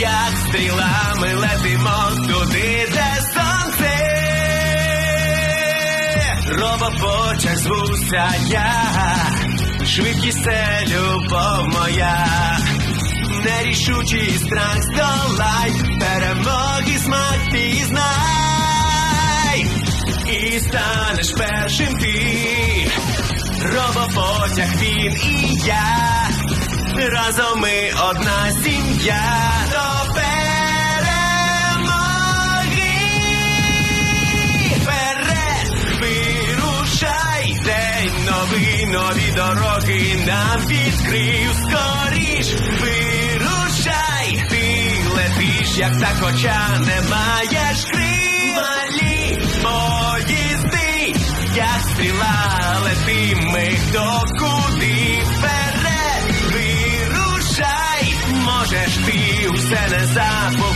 як стрілами летимо туди, де сонце. Робопочах звуся я, швидкість це любов моя. Нерішучий страх здолай, перемоги смак пізнай, і станеш першим ти, робопотяг він і я, разом ми одна сім'я до перемоги. Вперед день новий, нові дороги нам відкрив скоріш. Вирушай, ти летиш, як та хоча не маєш крил. Поїзди, як стріла, летим ми хто куди вперед. Вирушай, можеш